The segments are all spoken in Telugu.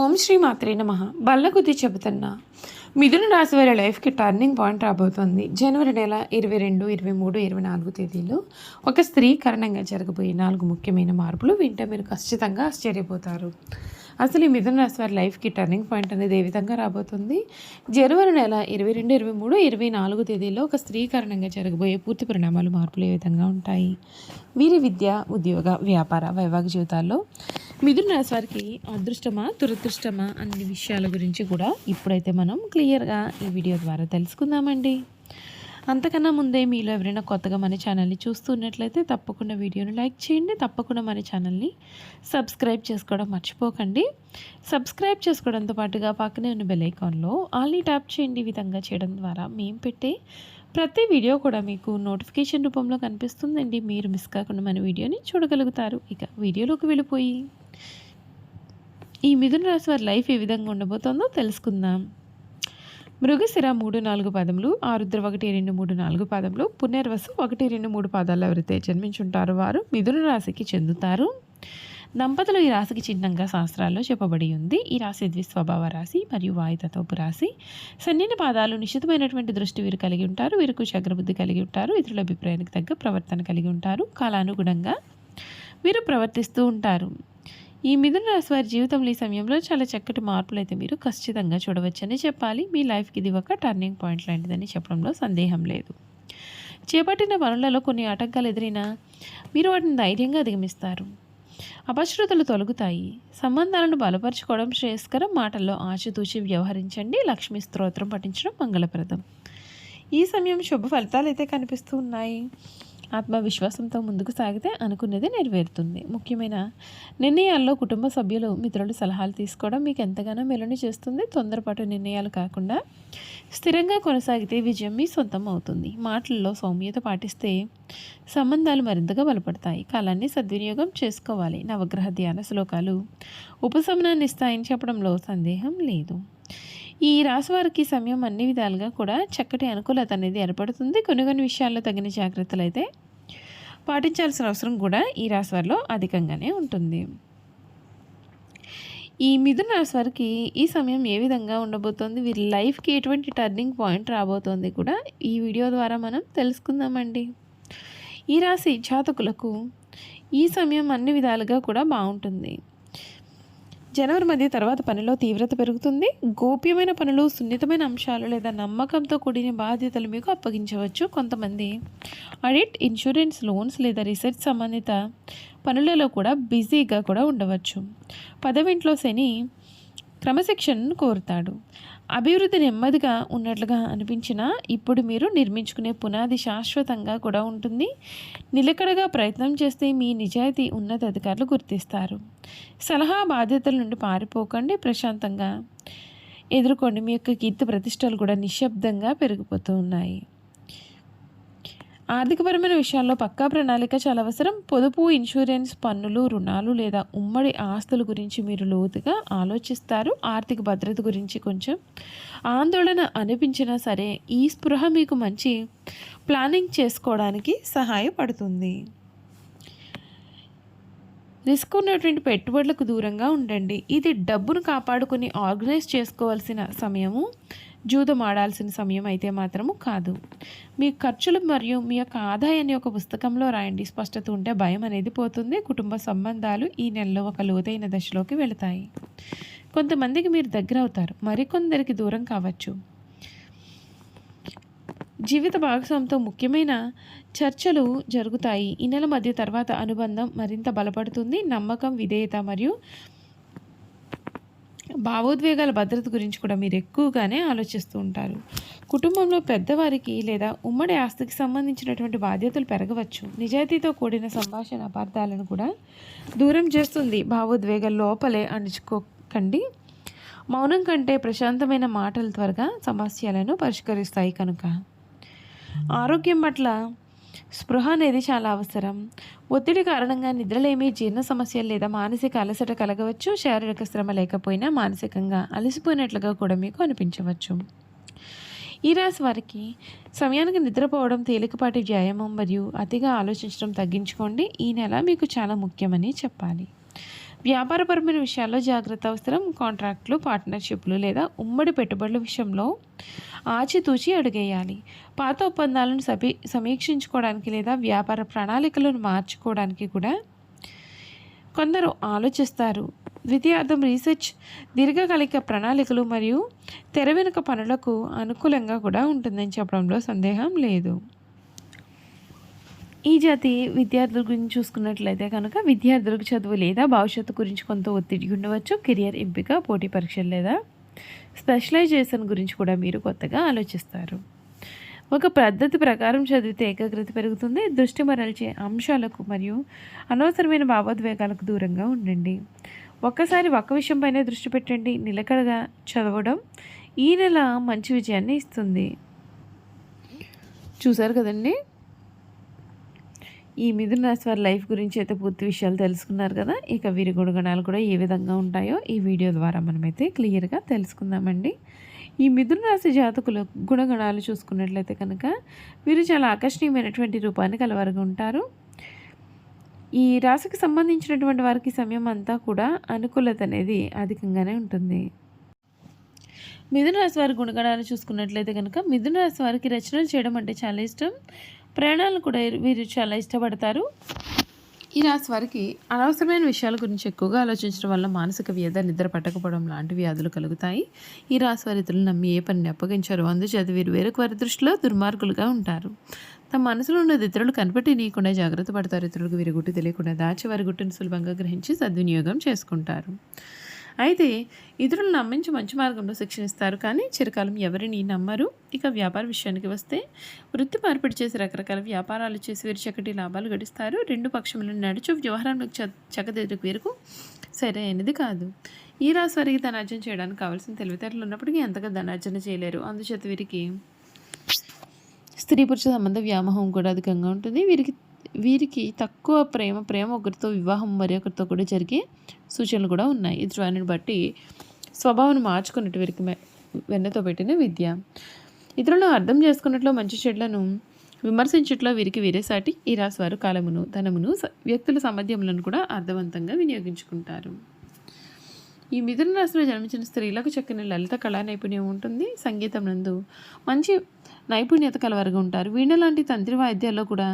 ఓం శ్రీ మాత్రే నమ. బల్లగుద్ది చెబుతున్నా మిథున రాశి వారి లైఫ్కి టర్నింగ్ పాయింట్ రాబోతుంది. జనవరి నెల ఇరవై రెండు ఇరవై మూడు ఇరవై నాలుగు తేదీలో ఒక స్త్రీ కారణంగా జరగబోయే నాలుగు ముఖ్యమైన మార్పులు వింటే మీరు ఖచ్చితంగా ఆశ్చర్యపోతారు. అసలు ఈ మిథున రాశి వారి లైఫ్కి టర్నింగ్ పాయింట్ అనేది ఏ విధంగా రాబోతుంది? జనవరి నెల ఇరవై రెండు ఇరవై మూడు ఇరవై నాలుగు తేదీలో ఒక స్త్రీ కారణంగా జరగబోయే పూర్తి పరిణామాలు మార్పులు ఏ విధంగా ఉంటాయి? వీరి విద్య ఉద్యోగ వ్యాపార వైవాహిక జీవితాల్లో మిథున రాశి వారికి అదృష్టమా దురదృష్టమా అన్ని విషయాల గురించి కూడా ఇప్పుడైతే మనం క్లియర్గా ఈ వీడియో ద్వారా తెలుసుకుందామండి. అంతకన్నా ముందే మీలో ఎవరైనా కొత్తగా మన ఛానల్ని చూస్తున్నట్లయితే తప్పకుండా వీడియోని లైక్ చేయండి. తప్పకుండా మన ఛానల్ని సబ్స్క్రైబ్ చేసుకోవడం మర్చిపోకండి. సబ్స్క్రైబ్ చేసుకోవడంతో పాటుగా పక్కనే ఉన్న బెల్ ఐకాన్లో ఆల్ని ట్యాప్ చేయండి. విధంగా చేయడం ద్వారా మేము పెట్టే ప్రతి వీడియో కూడా మీకు నోటిఫికేషన్ రూపంలో కనిపిస్తుందండి. మీరు మిస్ కాకుండా మన వీడియోని చూడగలుగుతారు. ఇక వీడియోలోకి వెళ్ళిపోయి ఈ మిథున రాశి వారి లైఫ్ ఏ విధంగా ఉండబోతోందో తెలుసుకుందాం. మృగశిర మూడు నాలుగు పదములు ఆరుద్ర ఒకటి రెండు మూడు నాలుగు పదములు పునర్వసు ఒకటి రెండు మూడు పాదాలు ఎవరైతే జన్మించుంటారో వారు మిథున రాశికి చెందుతారు. దంపతులు ఈ రాశికి చిహ్నంగా శాస్త్రాల్లో చెప్పబడి ఉంది. ఈ రాశి ద్విస్వభావ రాశి మరియు వాయుతతోపు రాశి. సన్నిన పాదాలు నిశ్చితమైనటువంటి దృష్టి వీరు కలిగి ఉంటారు. వీరికి చక్రబుద్ధి కలిగి ఉంటారు. ఇతరుల అభిప్రాయానికి తగ్గ ప్రవర్తన కలిగి ఉంటారు. కాలానుగుణంగా వీరు ప్రవర్తిస్తూ ఉంటారు. ఈ మిథున రాశి వారి జీవితంలో ఈ సమయంలో చాలా చక్కటి మార్పులు అయితే మీరు ఖచ్చితంగా చూడవచ్చని చెప్పాలి. మీ లైఫ్కి ఇది ఒక టర్నింగ్ పాయింట్ లాంటిదని చెప్పడంలో సందేహం లేదు. చేపట్టిన పనులలో కొన్ని ఆటంకాలు ఎదురైనా మీరు వాటిని ధైర్యంగా అధిగమిస్తారు. అపశృతులు తొలగుతాయి. సంబంధాలను బలపరచుకోవడం శ్రేయస్కరం. మాటల్లో ఆచితూచి వ్యవహరించండి. లక్ష్మీ స్తోత్రం పఠించడం మంగళప్రదం. ఈ సమయం శుభ ఫలితాలు అయితే కనిపిస్తూ ఉన్నాయి. ఆత్మవిశ్వాసంతో ముందుకు సాగితే అనుకున్నది నెరవేరుతుంది. ముఖ్యమైన నిర్ణయాల్లో కుటుంబ సభ్యులు మిత్రులు సలహాలు తీసుకోవడం మీకు ఎంతగానో మెలని చేస్తుంది. తొందరపాటు నిర్ణయాలు కాకుండా స్థిరంగా కొనసాగితే విజయం మీ సొంతం అవుతుంది. మాటల్లో సౌమ్యత పాటిస్తే సంబంధాలు మరింతగా బలపడతాయి. కాలాన్ని సద్వినియోగం చేసుకోవాలి. నవగ్రహ ధ్యాన శ్లోకాలు ఉపశమనాన్ని ఇస్తాయని చెప్పడంలో సందేహం లేదు. ఈ రాశి వారికి సమయం అన్ని విధాలుగా కూడా చక్కటి అనుకూలత అనేది ఏర్పడుతుంది. కొన్ని కొన్ని విషయాల్లో తగిన జాగ్రత్తలు అయితే పాటించాల్సిన అవసరం కూడా ఈ రాశి వారిలో అధికంగానే ఉంటుంది. ఈ మిథున రాశి వారికి ఈ సమయం ఏ విధంగా ఉండబోతోంది? వీరి లైఫ్కి ఎటువంటి టర్నింగ్ పాయింట్ రాబోతోంది కూడా ఈ వీడియో ద్వారా మనం తెలుసుకుందామండి. ఈ రాశి జాతకులకు ఈ సమయం అన్ని విధాలుగా కూడా బాగుంటుంది. జనవరి మధ్య తర్వాత పనిలో తీవ్రత పెరుగుతుంది. గోప్యమైన పనులు సున్నితమైన అంశాలు లేదా నమ్మకంతో కూడిన బాధ్యతలు మీకు అప్పగించవచ్చు. కొంతమంది ఆడిట్ ఇన్సూరెన్స్ లోన్స్ లేదా రీసెర్చ్ సంబంధిత పనులలో కూడా బిజీగా కూడా ఉండవచ్చు. పదవింట్లో శని క్రమశిక్షణను కోరుతాడు. అభివృద్ధి నెమ్మదిగా ఉన్నట్లుగా అనిపించినా ఇప్పుడు మీరు నిర్మించుకునే పునాది శాశ్వతంగా కూడా ఉంటుంది. నిలకడగా ప్రయత్నం చేస్తే మీ నిజాయితీ ఉన్నత అధికారులు గుర్తిస్తారు. సలహా బాధ్యతల నుండి పారిపోకండి ప్రశాంతంగా. ఎదుర్కోండి. మీ యొక్క కీర్తి ప్రతిష్టలు కూడా నిశ్శబ్దంగా పెరిగిపోతూ ఉన్నాయి. ఆర్థికపరమైన విషయాల్లో పక్కా ప్రణాళిక చాలా అవసరం పొదుపు ఇన్సూరెన్స్ పన్నులు రుణాలు లేదా ఉమ్మడి ఆస్తుల గురించి మీరు లోతుగా ఆలోచిస్తారు. ఆర్థిక భద్రత గురించి కొంచెం ఆందోళన అనిపించినా సరే ఈ స్పృహ మీకు మంచి ప్లానింగ్ చేసుకోవడానికి సహాయపడుతుంది. రిస్క్ ఉన్నటువంటి పెట్టుబడులకు దూరంగా ఉండండి. ఇది డబ్బును కాపాడుకుని ఆర్గనైజ్ చేసుకోవాల్సిన సమయము. జూదం ఆడాల్సిన సమయం అయితే మాత్రము కాదు. మీ ఖర్చులు మరియు మీ యొక్క ఆదాయాన్ని ఒక పుస్తకంలో రాయండి. స్పష్టత ఉంటే భయం అనేది పోతుంది. కుటుంబ సంబంధాలు ఈ నెలలో ఒక లోతైన దశలోకి వెళతాయి. కొంతమందికి మీరు దగ్గర అవుతారు. మరికొందరికి దూరం కావచ్చు. జీవిత భాగస్వామితో ముఖ్యమైన చర్చలు జరుగుతాయి. ఈ నెల మధ్య తర్వాత అనుబంధం మరింత బలపడుతుంది. నమ్మకం విధేయత మరియు భావోద్వేగాల భద్రత గురించి కూడా మీరు ఎక్కువగానే ఆలోచిస్తూ ఉంటారు. కుటుంబంలో పెద్దవారికి లేదా ఉమ్మడి ఆస్తికి సంబంధించినటువంటి బాధ్యతలు పెరగవచ్చు. నిజాయితీతో కూడిన సంభాషణ అపార్థాలను కూడా దూరం చేస్తుంది. భావోద్వేగాల లోపలే అణుచుకోకండి. మౌనం కంటే ప్రశాంతమైన మాటలు త్వరగా సమస్యలను పరిష్కరిస్తాయి కనుక. ఆరోగ్యం పట్ల స్పృహ అనేది చాలా అవసరం. ఒత్తిడి కారణంగా నిద్రలేమి జీర్ణ సమస్యలు లేదా మానసిక అలసట కలగవచ్చు. శారీరక శ్రమ లేకపోయినా మానసికంగా అలసిపోయినట్లుగా కూడా మీకు అనిపించవచ్చు. ఈ రాశి వారికి సమయానికి నిద్రపోవడం తేలికపాటి వ్యాయామం మరియు అతిగా ఆలోచించడం తగ్గించుకోండి. ఈ నెల మీకు చాలా ముఖ్యమని చెప్పాలి. వ్యాపారపరమైన విషయాల్లో జాగ్రత్త అవసరం. కాంట్రాక్ట్లు పార్ట్నర్షిప్లు లేదా ఉమ్మడి పెట్టుబడుల విషయంలో ఆచితూచి అడుగేయాలి. పాత ఒప్పందాలను సమీ సమీక్షించుకోవడానికి లేదా వ్యాపార ప్రణాళికలను మార్చుకోవడానికి కూడా కొందరు ఆలోచిస్తారు. ద్వితీయార్థం రీసెర్చ్ దీర్ఘకాలిక ప్రణాళికలు మరియు తెర వెనుక పనులకు అనుకూలంగా కూడా ఉంటుందని చెప్పడంలో సందేహం లేదు. ఈ జాతి విద్యార్థుల గురించి చూసుకున్నట్లయితే కనుక విద్యార్థులకు చదువు లేదా భవిష్యత్తు గురించి కొంత ఒత్తిడి ఉండవచ్చు కెరియర్ ఎంపిక పోటీ పరీక్షలు లేదా స్పెషలైజేషన్ గురించి కూడా మీరు కొత్తగా ఆలోచిస్తారు. ఒక పద్ధతి ప్రకారం చదివితే ఏకాగ్రత పెరుగుతుంది దృష్టి మరల్చే అంశాలకు మరియు అనవసరమైన భావోద్వేగాలకు దూరంగా ఉండండి. ఒక్కసారి ఒక్క విషయంపైనే దృష్టి పెట్టండి నిలకడగా చదవడం ఈ నెల మంచి విజయాన్ని ఇస్తుంది. చూసారు కదండి? ఈ మిథున రాశి వారి లైఫ్ గురించి అయితే పూర్తి విషయాలు తెలుసుకున్నారు కదా ఇక వీరి గుణగణాలు కూడా ఏ విధంగా ఉంటాయో ఈ వీడియో ద్వారా మనమైతే క్లియర్గా తెలుసుకుందామండి. ఈ మిథున రాశి జాతకుల గుణగణాలు చూసుకున్నట్లయితే కనుక వీరు చాలా ఆకర్షణీయమైనటువంటి రూపాన్ని కలవరగా ఉంటారు. ఈ రాశికి సంబంధించినటువంటి వారికి సమయం అంతా కూడా అనుకూలత అనేది అధికంగానే ఉంటుంది. మిథున రాశి వారి గుణగణాలు చూసుకున్నట్లయితే కనుక మిథున రాశి వారికి రచనలు చేయడం అంటే చాలా ఇష్టం. ప్రయాణాలు కూడా వీరు చాలా ఇష్టపడతారు. ఈ రాశి వారికి అనవసరమైన విషయాల గురించి ఎక్కువగా ఆలోచించడం వల్ల మానసిక వ్యధ నిద్ర పట్టకపోవడం లాంటి వ్యాధులు కలుగుతాయి. ఈ రాశి వారి ఇతరులు నమ్మి ఏ పనిని అప్పగించారు అందుచేత వీరు వేరొక వారి దృష్టిలో దుర్మార్గులుగా ఉంటారు. తమ మనసులో ఉన్నది ఇతరులు కనిపెట్టి నీయకుండా జాగ్రత్త పడతారు. ఇతరులకు వీరి గుట్టు తెలియకుండా దాచి వారి గుట్టును సులభంగా గ్రహించి సద్వినియోగం చేసుకుంటారు. అయితే ఇతరులను నమ్మించి మంచి మార్గంలో శిక్షణ ఇస్తారు. కానీ చిరకాలం ఎవరిని నమ్మరు? ఇక వ్యాపార విషయానికి వస్తే వృత్తి మార్పిడి చేసి రకరకాల వ్యాపారాలు చేసి వీరు చక్కటి లాభాలు గడిస్తారు. రెండు పక్షములను నడుచు వ్యవహారంలో చ వీరుకు సరైనది కాదు. ఈ రాశి వారికి ధనార్జన చేయడానికి కావాల్సిన తెలివితేటలు ఉన్నప్పటికీ ఎంతగా ధనార్జన చేయలేరు. అందుచేత వీరికి స్త్రీ పురుష సంబంధ వ్యామోహం కూడా అధికంగా ఉంటుంది. వీరికి వీరికి తక్కువ ప్రేమ ప్రేమ ఒకరితో వివాహం మరి ఒకరితో కూడా జరిగే సూచనలు కూడా ఉన్నాయి. ఇది వారిని బట్టి స్వభావం మార్చుకున్నట్టు వీరికి వెన్నతో పెట్టిన విద్య. ఇతరులను అర్థం చేసుకున్నట్లు మంచి చెడ్లను విమర్శించట్లో వీరికి వీరేసాటి ఈ రాశివారు కాలమును ధనమును వ్యక్తుల సామర్థ్యములను కూడా అర్థవంతంగా వినియోగించుకుంటారు. ఈ మిథున రాశిలో జన్మించిన స్త్రీలకు చక్కని లలిత కళా నైపుణ్యం ఉంటుంది. సంగీతం నందు మంచి నైపుణ్యత కలవరగా ఉంటారు. వీణ లాంటి తంత్రి వాయిద్యాల్లో కూడా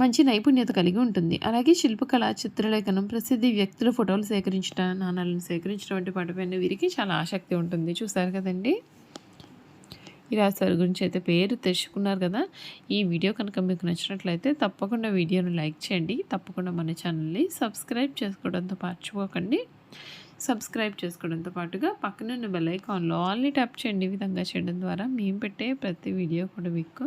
మంచి నైపుణ్యత కలిగి ఉంటుంది. అలాగే శిల్పకళ చిత్రలేఖనం ప్రసిద్ధి వ్యక్తుల ఫోటోలు సేకరించడం నాణాలను సేకరించడం వంటి పాటపైన వీరికి చాలా ఆసక్తి ఉంటుంది. చూసారు కదండి? ఈ రాశివారి గురించి అయితే పేరు తెచ్చుకున్నారు కదా? ఈ వీడియో కనుక మీకు నచ్చినట్లయితే తప్పకుండా వీడియోను లైక్ చేయండి. తప్పకుండా మన ఛానల్ని సబ్స్క్రైబ్ చేసుకోవడంతో మర్చిపోకండి సబ్స్క్రైబ్ చేసుకోవడంతో పాటుగా పక్కనున్న బెల్ ఐకాన్లో ఆల్ని ట్యాప్ చేయండి. ఈ విధంగా చేయడం ద్వారా మేము పెట్టే ప్రతి వీడియో కూడా మీకు